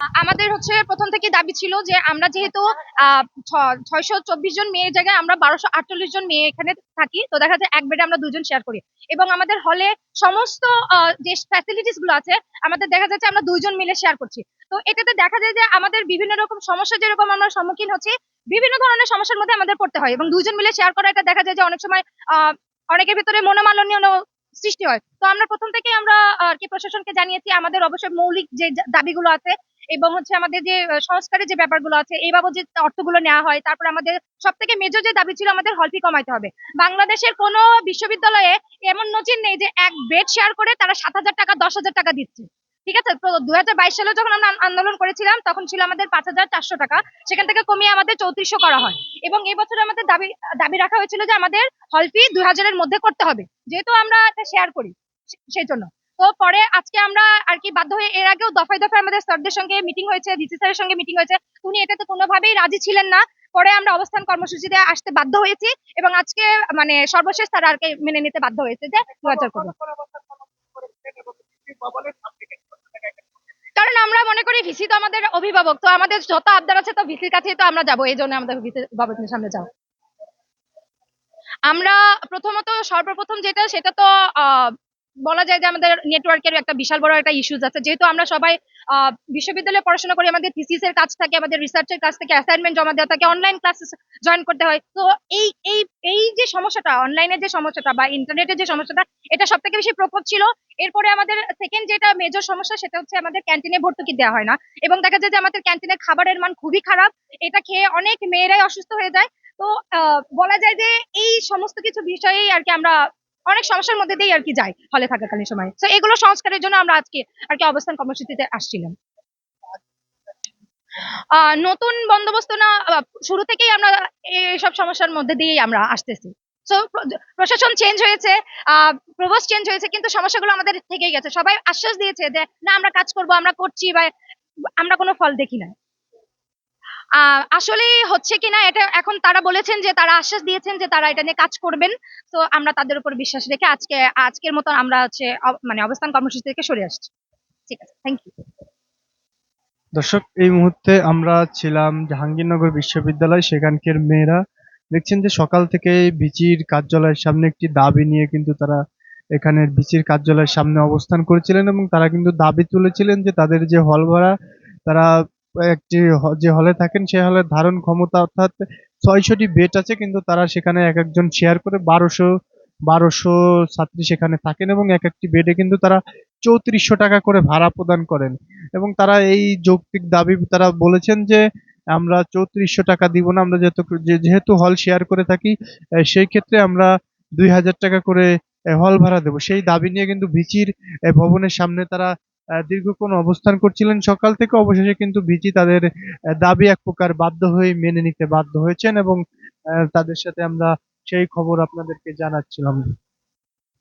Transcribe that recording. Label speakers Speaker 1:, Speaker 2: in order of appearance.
Speaker 1: আমাদের হচ্ছে প্রথম থেকে দাবি ছিল যে আমরা যেহেতু ছয়শো চব্বিশ জন মেয়ের জায়গায় আমরা বারোশো আটচল্লিশ জন মেয়ে এখানে থাকি, তো দেখা যায় এক বেডে আমরা দুজন শেয়ার করি। এবং আমাদের হলে সমস্ত যে ফ্যাসিলিটিসগুলো আছে, আমাদের দেখা যাচ্ছে আমরা দুইজন মিলে শেয়ার করছি। তো এটাতে দেখা যায় যে আমাদের বিভিন্ন রকম সমস্যা যেরকম আমরা সম্মুখীন হচ্ছি, বিভিন্ন ধরনের সমস্যার মধ্যে আমাদের পড়তে হয়। এবং দুজন মিলে শেয়ার করা এটা দেখা যায় যে অনেক সময় অনেকের ভিতরে মনোমালিন্য সৃষ্টি হয়। তো আমরা প্রথম থেকে আমরা আর কি প্রশাসনকে জানিয়েছি, আমাদের অবশ্যই মৌলিক যে দাবিগুলো আছে এবং হচ্ছে আমাদের যে সংস্কারের যে ব্যাপারগুলো আছে, এই বাবদ যে অর্থগুলো নেওয়া হয়, তারপর আমাদের সব থেকে মেজর যে দাবি ছিল আমাদের হল ফি কমাইতে হবে। বাংলাদেশের কোনো বিশ্ববিদ্যালয়ে এমন নজির নেই যে এক বেড শেয়ার করে তারা সাত হাজার টাকা, দশ হাজার টাকা দিচ্ছে। ঠিক আছে? বাইশ সালে যখন আমরা আন্দোলন করেছিলাম, তখন ছিল আমাদের পাঁচ হাজার চারশো টাকা। সেখান থেকে কমিয়ে আমাদের চৌত্রিশশো করা হয়। এবং এই বছর আমাদের দাবি দাবি রাখা হয়েছিল যে আমাদের হল ফি দুই হাজারের মধ্যে করতে হবে। যেহেতু আমরা এটা শেয়ার করি সেই জন্য তো পরে আজকে আমরা আর কি বাধ্য হয়ে, এর আগেও দফায় দফায় আমাদের স্যারদের সঙ্গে মিটিং হয়েছে ভিসি স্যারের সঙ্গে মিটিং হয়েছে। উনি এটাতে কোনোভাবেই রাজি ছিলেন না। পরে আমরা অবস্থান কর্মসূচিতে আসতে বাধ্য হয়েছি। এবং আজকে মানে সর্বশেষ তারা আর কি মেনে নিতে বাধ্য হয়েছে যে দু হাজার করব কারণ আমরা মনে করি ভিসি তো আমাদের অভিভাবক তো আমাদের যত আবদার আছে তো ভিসির কাছেই তো আমরা যাব এই জন্য আমাদের অভিভাবকের সামনে যাও। আমরা প্রথমত সর্বপ্রথম যেটা সেটা তো আহ, বলা যায় যে আমাদের নেটওয়ার্কের একটা বিশাল বড় একটা ইস্যুজ আছে। যেহেতু আমরা সবাই বিশ্ববিদ্যালয়ে পড়াশোনা করি, আমাদের থিসিস এর কাজ থাকে, আমাদের রিসার্চের কাজ থেকে অ্যাসাইনমেন্ট জমা দেওয়া থাকে অনলাইন ক্লাসেস জয়েন করতে হয়। তো এই এই এই যে সমস্যাটা অনলাইনের যে সমস্যাটা বা ইন্টারনেটের যে সমস্যাটা, এটা সব থেকে বেশি প্রকোপ ছিল। এরপরে আমাদের সেকেন্ড যেটা মেজর সমস্যা, সেটা হচ্ছে আমাদের ক্যান্টিনে ভর্তুকি দেওয়া হয় না। এবং দেখা যায় যে আমাদের ক্যান্টিনে খাবারের মান খুবই খারাপ। এটা খেয়ে অনেক মেয়েরাই অসুস্থ হয়ে যায়। তো বলা যায় যে এই সমস্ত কিছু বিষয়েই আর কি আমরা অনেক সমস্যার মধ্যে দিয়েই আর কি যাই হলে থাকাকালীন সময়। তো এগুলো সংস্কারের জন্য আমরা আজকে আর কি অবস্থান কর্মসূচিতে আসছিলাম। নতুন বন্দোবস্ত না শুরু থেকেই আমরা এইসব সমস্যার মধ্যে দিয়েই আমরা আসতেছি। তো প্রশাসন চেঞ্জ হয়েছে প্রভোস চেঞ্জ হয়েছে, কিন্তু সমস্যাগুলো আমাদের থেকেই গেছে। সবাই আশ্বাস দিয়েছে যে, না, আমরা কাজ করব, আমরা করছি বা আমরা কোনো ফল দেখি না। আসলে হচ্ছে কিনা এটা এখন তারা বলেছেন যে, তারা আশ্বাস দিয়েছেন যে, তারা এটা নিয়ে কাজ করবেন। তো আমরা তাদের উপর বিশ্বাস রেখে আজকে, আজকের মতো আমরা হচ্ছে মানে অবস্থান কর্মসূচি থেকে সরে আসছি। ঠিক আছে থ্যাংক ইউ
Speaker 2: দর্শক, এই মুহূর্তে আমরা ছিলাম জাহাঙ্গীরনগর বিশ্ববিদ্যালয়, সেখানকার মেয়েরা। দেখছেন যে, সকাল থেকে বিচির কার্যালয়ের সামনে একটি দাবি নিয়ে কিন্তু তারা এখানে বিচির কার্যালয়ের সামনে অবস্থান করেছিলেন এবং তারা কিন্তু দাবি তুলেছিলেন যে, তাদের যে হল ভাড়া তারা একটি যে হলে থাকেন, সে হলের ধারণ ক্ষমতা অর্থাৎ ছয়শটি বেড আছে, কিন্তু তারা সেখানে এক একজন শেয়ার করে বারোশো বারোশো ছাত্রী সেখানে থাকেন এবং এক একটি বেডে কিন্তু তারা চৌত্রিশশো টাকা করে ভাড়া প্রদান করেন। এবং তারা এই যৌক্তিক দাবি, তারা বলেছেন যে আমরা চৌত্রিশশো টাকা দিব না, আমরা যেহেতু যেহেতু হল শেয়ার করে থাকি সেই ক্ষেত্রে আমরা দুই হাজার টাকা করে হল ভাড়া দেবো। সেই দাবি নিয়ে কিন্তু ভিচির ভবনের সামনে তারা দীর্ঘক্ষণ অবস্থান করছিলেন। সকাল থেকে অবশেষে কিন্তু ভিজি তাদের দাবি এক প্রকার বাধ্য হয়ে মেনে নিতে বাধ্য হয়েছেন এবং তাদের সাথে আমরা সেই খবর আপনাদেরকে জানাচ্ছিলাম।